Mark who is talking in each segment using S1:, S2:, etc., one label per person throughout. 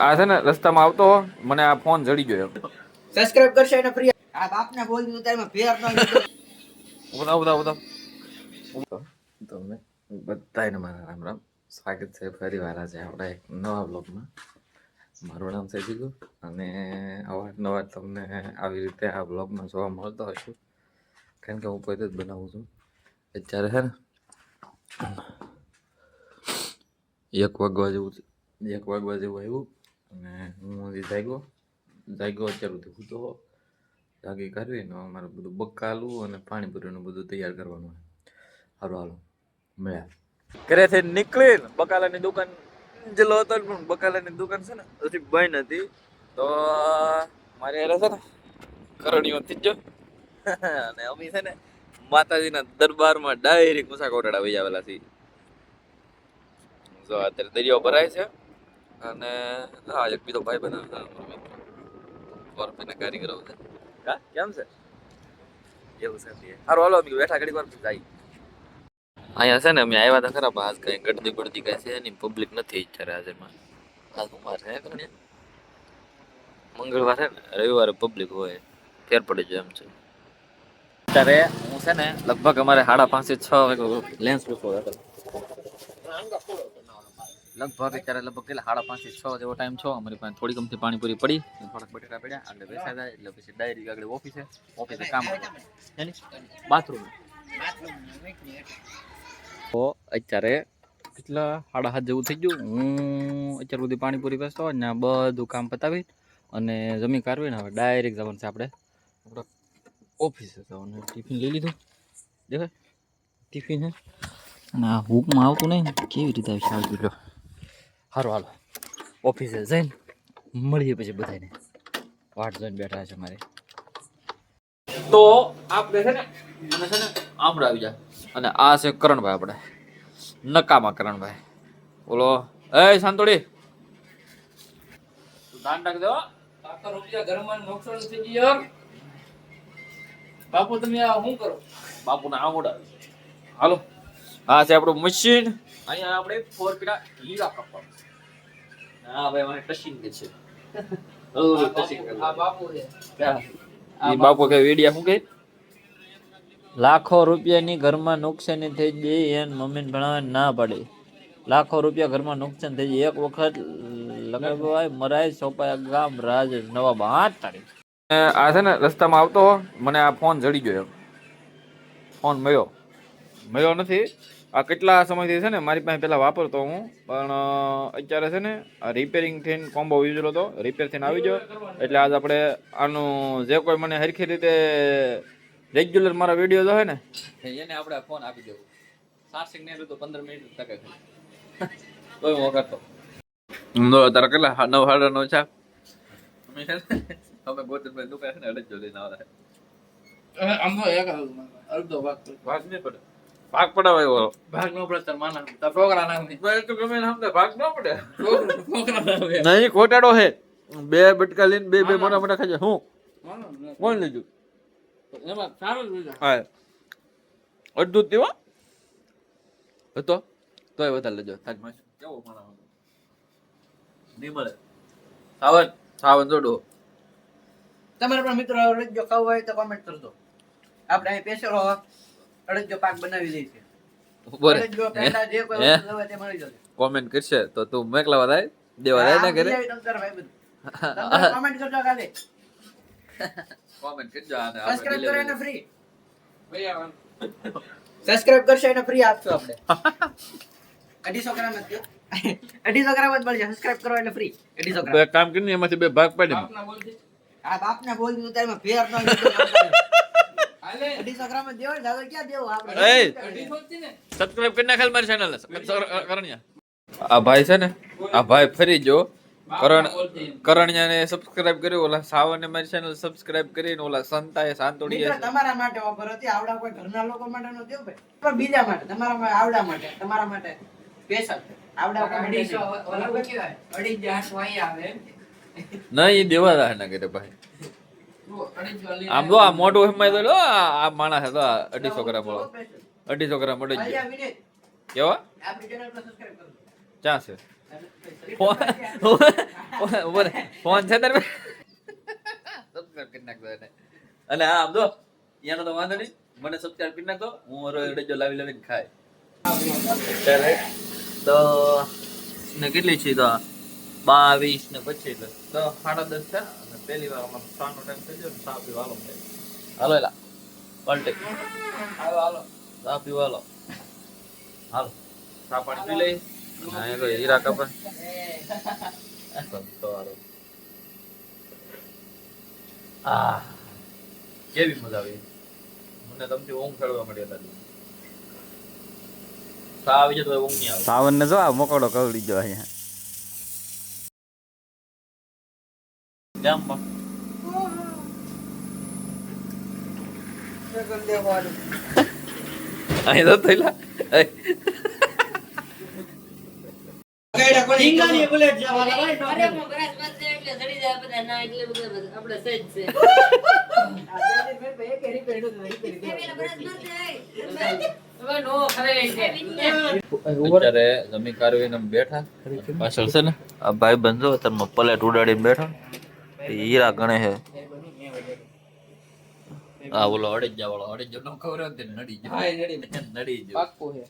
S1: આ છે ને રસ્તામાં આવતો મને આ ફોન જડી ગયો
S2: સબસ્ક્રાઇબ કરશો એને ફ્રી. આ બાપને બોલ દીધું તારે ફેર ન લીધો.
S1: બધા બધા બધા તમને બધાને મારા રામ રામ. સ્વાગત છે ફરી વાર આજે આપણા એક નવા બ્લોગમાં મારું નામ છે જીગુ. અને અવારનવાર તમને આવી રીતે આ બ્લોગમાં જોવા મળતો હશે કારણ કે હું પોતે જ બનાવું છું. અત્યારે છે ને એક વાગવા જેવું એક વાગવા જેવું આવ્યું અને હું જાગ્યો. જાગ્યો અત્યારે સુધી હું તો જાગી કરવી ને અમારે બધું બકાલું અને પાણીપુરીનું બધું તૈયાર કરવાનું હોય હાલો મળ્યા. ઘરેથી નીકળી બકાલાની દુકાન જેલો હતો પણ બકાલાની દુકાન છે ને હજી બંધ હતી તો મારે હારે છે ને કરણીઓ થઈ જ અને અમી છે ને માતાજીના દરબારમાં ડાયરેક્ટ મુસાકોટડા વહી આવેલા છે જો અત્યારે દરિયો ભરાય છે અને હા, એક બીજો ભાઈ બનાવે છે કારીગરો છે. હા, કેમ છે? એવું છે હારું, હાલો, અમે બેઠા ઘડી વાર જાય અહીંયા છે ને, અમે આવ્યા હતા ખરા આજ કઈ ગડદી બળદી કઈ છે નહીં પબ્લિક નથી અત્યારે હાજરમાં આજ ઉમર છે મંગળવાર રવિવારે પબ્લિક હોય, ફેર પડે છે એમ છે. અત્યારે હું છે ને લગભગ અમારે સાડા પાંચ છ વાગે લેન્સ હતો. લગભગ અત્યારે લગભગ કેટલા? સાડા પાંચ છ જેવો ટાઈમ છો. અમારી પાસે થોડી ગમતી પાણીપુરી પડી. થોડાક બટેટા પડ્યા. એટલે બેસા જાય એટલે પછી ડાયરી આગળ ઓફિસે ઓફિસે કામ બાથરૂમ તો અત્યારે કેટલા? સાડા હાથ જેવું થઈ ગયું. હું અત્યાર સુધી પાણીપુરી બેસતો ને બધું કામ પતાવી અને જમી કાઢવી ને હવે ડાયરેક્ટ જવાનું છે આપણે. ઓફિસે જવાનું ટિફિન લઈ લીધું. દેખાય? ટિફિન હે? અને આ હુકમાં આવતું નહીં કેવી રીતે આવશે આવતું લો સારું હાલો. ઓફિસે જઈને મળીએ પછી બધાને વાટ જોઈને બેઠા છે મારે તો આપણે છે ને અને છે ને આપણે આવી જાય અને આ છે કરણભાઈ આપણે. નકામા કરણભાઈ. બોલો. એ શાંતોડી તું ધ્યાન રાખજો હો.
S3: કાકા રૂપિયા ઘરમાં નુકસાન થઈ ગયું બાપુ તમે આ શું કરો?
S1: બાપુના આમોડા હાલો. આ છે આપણું મશીન અહીંયા આપણે ફોર પીડા હીરા કપા હા ભાઈ મને ટચિંગ છે. ઓલું touching
S3: આ બાપુ છે.
S1: ઈ બાપુ કે વેડિયા શું કહે લાખો રૂપિયાની ઘરમાં નુકસાની થઈ ગઈ એન મમ્મીને ભણાવવા ના પડે. લાખો રૂપિયા ઘરમાં નુકસાન થઈ જાય એક વખત લગાવાય મરાય સોપાય ગામ રાજ નવાબ. આઠ તારીખ આ છે ને રસ્તામાં આવતો હો, મને આ ફોન જડી ગયો. ફોન મળ્યો. મળ્યો નથી. આ કેટલા સમયથી છે ને મારી પાસે પહેલાં વાપરતો હું પણ અત્યારે છે ને આ રિપેરિંગ થઈને કોમ્બો યુઝ હતો રિપેર થઈને આવી ગયો. એટલે આજ આપણે આનું જે કોઈ મને હરખી રીતે રેગ્યુલર મારા વીડિયો હોય ને એને આપણે ફોન આપી દેવું. ચાર્જિંગ નહીં તો પંદર મિનિટ તકે કોઈ વખત તો. નો તારા કેટલા નવ સાડા નવ છે? અમે ને ગોતનભાઈ દુકાન છે ને અડજો લઈને આવતા
S3: આમ તો એક અડધો ભાગ
S1: ભાગ નહીં પડે ભાગ પડાવે એવો
S3: ભાગ નો તાર માના તાર છોકરા નામ નહીં
S1: તો ગમે ને સમજે ભાગ ન પડે
S3: છોકરા નામ છે.
S1: નહીં ખોટાડો હે બે બટકા લઈને બે બે મોટા મોટા ખાઈ હું કોણ લેજો
S3: એમાં સારું.
S1: હા અડધું જ દેવા હતો તોય વધારે લેજો તાજમાં કેવો માણસ નહીં મળે સાવન સાવન જોડો
S2: તમારે પણ મિત્રો અડદજો ખાવું હોય તો કોમેન્ટ કરજો. આપણે અહીં પેશરો અડદજો પાક બનાવી દઈએ છીએ.
S1: કોમેન્ટ કરશે તો તું મેકલા થાય દેવા થાય ને ઘરે?
S2: કોમેન્ટ કરજો ખાલી.
S1: કોમેન્ટ કરજો અને
S2: સબસ્ક્રાઇબ કરો એને ફ્રી સબસ્ક્રાઇબ કરશો એને ફ્રી આપશો આપણે. અઢીસો ગ્રામ જ અઢીસો ગ્રામ જ મળશે. સબસ્ક્રાઇબ કરો એટલે ફ્રી અઢીસો ગ્રામ.
S1: એક કામ કરીને એમાંથી બે ભાગ પાડી.
S2: આ બાપને બોલ દીધું તારે ફેર ન ને
S3: ને.
S1: આ ભાઈ છે ને આ ભાઈ ફરી જો કરણ. સબસ્ક્રાઇબ કર્યું ઓલા સાવને મારી ચેનલ સબસ્ક્રાઇબ કરીને ઓલા સંતાએ શાંતોડીએ
S2: મિત્ર તમારા માટે ઓફર હતી આવડા કોઈ ઘરના લોકો માટે નો દેવો ભાઈ? પણ બીજા માટે તમારા માટે આવડા માટે તમારા માટે સ્પેશિયલ આવડા કોઈ
S3: અઢીસો ઓલા શું અઢી આવે.
S1: નહીં એ દેવા ના કરે ભાઈ. આમ તો આ મોટું એમાં તો આ માણસ હતો અઢીસો ગ્રામ વાળો. અઢીસો ગ્રામ અડી ગયો. કેવા? ક્યાં છે? ફોન છે તારે અને હા, આમ તો એનો તો વાંધો નહીં. મને સબસ્ક્રાઇબ કરી નાખો. હું મારો એડજો લાવી લાવીને ખાય. તો, ને કેટલી છે તો બાવીસ ને પચીસ તો સાડા દસ છે. અને પહેલી વાર અમારો સાનો ટાઈમ થઈ ગયો સા પીવા હાલો હાલો એલા પલટી.
S3: હાલો હાલો.
S1: સા પીવા હાલો. હાલો. ચા પાણી પી લઈ. અહીંયા તો હીરા કપા. સંતોરો. આ કેવી મજા આવી. મને તમથી ઊંઘ ચડવા મળી હતા સા આવી જતો ઊંઘ નહીં આવે.
S4: સાવન ને જો આ મોકળો કવડી ગયો અહીંયા.
S5: નો ખરે છે.
S1: અત્યારે જમી કારવીને બેઠા. પાછળ છે ને આ ભાઈ બંધો તમે પલેટ ઉડાડીને બેઠા. હીરા ગણે છે આ ઓલો અડેજા વાળો અડેજો નો ખબર તેને નડી ગયો.
S3: હા, નડી.
S1: નડી ગયો.
S3: પાક્કું છે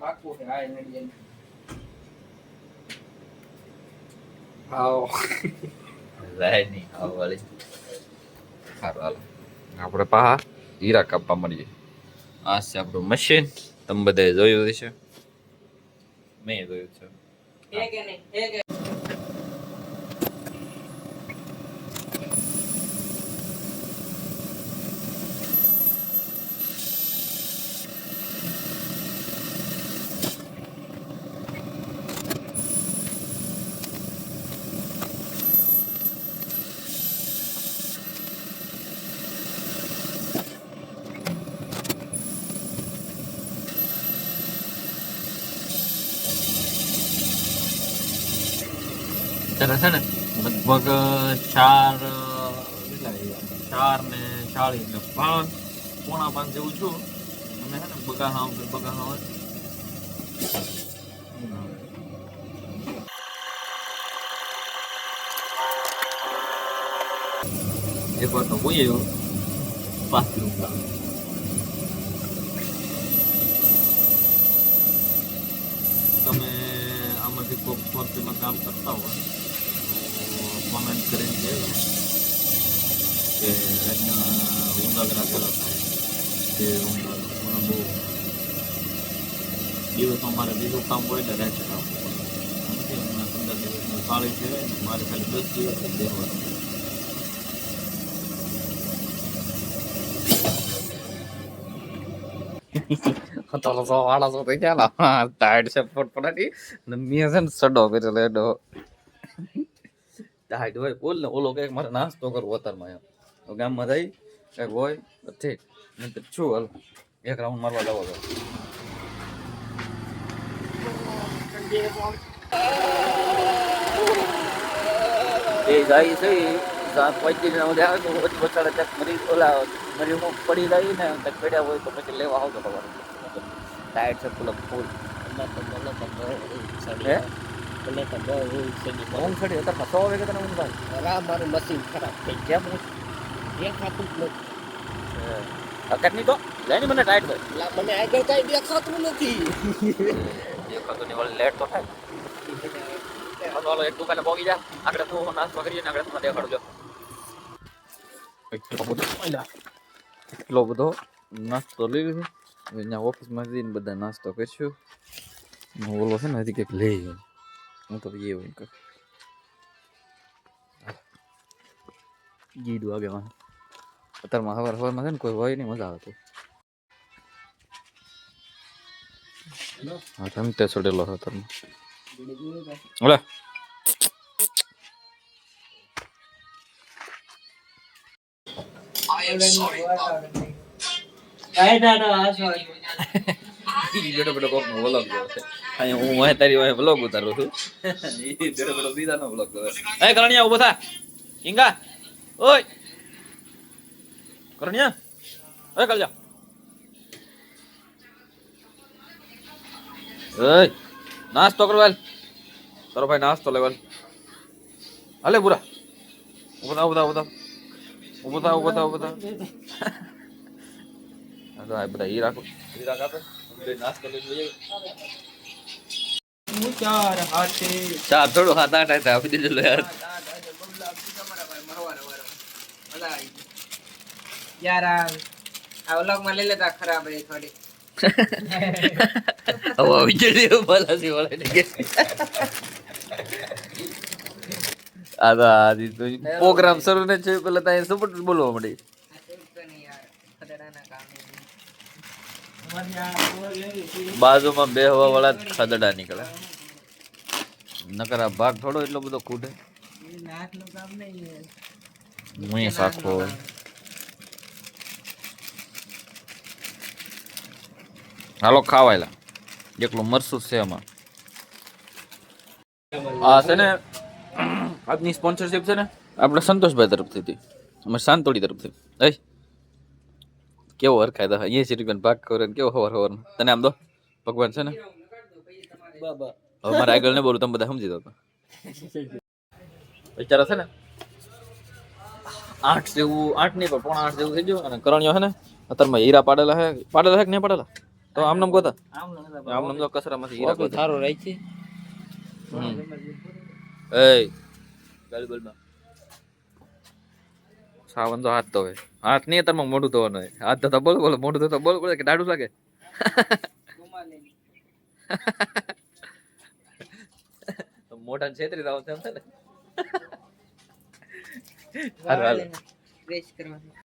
S3: પાક્કું છે હા નડી હાઓ.
S1: જાય નહીં આવ વાળી સારું હાલો. આપણે પાહા હીરા કાપવા મળીએ આ છે આપણું મશીન તમે બધાએ જોયું હશે. મેં જોયું છે.
S5: હે કે નહીં હે કે
S1: ત્યારે છે ને લગભગ ચાર ચાર ને ચાળીસ ને પાંચ પોણા પાંચ જેવું છું. અને છે ને બગાહા બગાહા એક વાર તો આવ્યો પાંચ કિલોમીટર તમે આમાંથી કોઈ સ્પોર્ટમાં કામ કરતા હોય કોમેન્ટ કરીને કે આજના ઊંડા કેવા થાય. તે ઉંદાગરા બહુ દિવસમાં મારે બીજું કામ હોય એટલે રાતે હમણાં પંદર દિવસની પાળી છે મારે ખાલી દસ દિવસ જ દેવાનું સો વાળા થઈ ગયા ટાઈટ છે ફટફટાટી ને મેં છે ને સડો કરેલો એડો ટાઈડ હોય. બોલ ને, ઓલો કંઈક મારે નાસ્તો કરવો અત્યારમાં એમ. તો ગામમાં જઈ કંઈક હોય ઠીક. નહીં છું, હાલ. એક રાઉન્ડ મારવા જવો તો એ જાય છે, સાત પચીસ ના આવે તો પછી બચાડે ચક મરી, ઓલા મરી હું પડી જાય ને કંઈક પડ્યા હોય તો પછી લેવા આવતો ખબર ટાયર છે ફૂલ ફૂલ હે? ઊંઘ ચડી અત્યારમાં સો વાગે તને ઊંઘ આવે.
S2: મારું મશીન ખરાબ થઈ
S1: કેમ?
S2: દેખાતું જ
S1: અકટની તો? લેની મને ટાઈટ હોય
S2: નથી મને આગળ કઈ દેખાતું નથી.
S1: દેખાતો નહીં વળી લેટ તો થાય. હાલો એક દુકાને પોગી જા. આગળ તું નાસ્તો કરીએ ને આગળ તમને દેખાડજો. એટલો બધો? એટલો બધો નાસ્તો લઈ લીધો? અહીંયા ઓફિસમાં જઈને બધા નાસ્તો કરશું ને ઓલો છે ને હજી કંઈક લઈ ગયો હું તો એ હોય કર ગીડું આગેવાન અત્યારમાં સવાર સવારમાં છે ને કોઈ હોય નહીં મજા આવે તો હા રમતે છોડેલો હતો તમે ઓલે બેટો બેટો કોક નો વ્લોગ જોવે છે. અહીંયા હું વાય તારી વાય વ્લોગ ઉતારું છું. ઈ બેટો બેટો બીજા નો વ્લોગ જોવે એ કરણિયા ઊભો થા. હિંગા ઓય. કરણિયા ઓય કલજા એય નાસ્તો કરવા હાલ. તારો ભાઈ નાસ્તો લેવા હાલે. બુરા. ઊભો થાવ ઊભો થાવ ઊભો થાવ ઊભો થાવ ઊભો થાવ હા તો આ બધા ઈ રાખો. ઈ રાખ આપે. થોડું હાથ આઠ આપી યાર
S2: યાર આ લઈ લેતા ખરાબ રહી થોડી.
S1: હવે વીજળી બોલાસી વળે કે આ તો પ્રોગ્રામ શરૂ ને છે પેલા ત્યાં સપોર્ટ બોલવા મળી
S2: આ શૂટ તો નહીં યાર ખદડાના કામે
S1: બાજુમાં બે હવા વાળા ખદડા નીકળે નકર આ ભાગ થોડો એટલો બધો ખૂટે. મુઈ સાખો. હાલો ખાવાયલા એકલું મરસું છે એમાં આ છે ને, આજની સ્પોન્સરશિપ છે ને, આપણે સંતોષભાઈ તરફથી હતી. અમે શાંતોડી તરફથી. એ કેવો હરખાય અહીંયા એસી રૂપિયા ભાગ કરે કેવો હવાર હવાર તને આમ દો? ભગવાન છે ને? હવે મારે આગળ ને બોલું તમે બધા સમજી દો તો. બિચારા છે ને આઠ જેવું આઠ નહીં પણ પોણા આઠ જેવું થઈ ગયું અને કરણિયો છે ને અત્યારમાં હીરા પાડેલા છે. પાડેલા છે કે નહીં પાડેલા? તો આમ નામ ગોતા? આમ નામ તો કચરામાંથી હીરા ગોતા.
S2: સારું રાખી
S1: હમ. ગાડી બોલમાં. સાવન તો હાથ તો હાથ નહીં અત્યારમાં મોઢું ધોવાનું હાથ તો બોલ, બોલો, મોઢું ધોતો બોલ, બોલો, કે દાડું લાગે? મોઢા છેતરી દાવ છે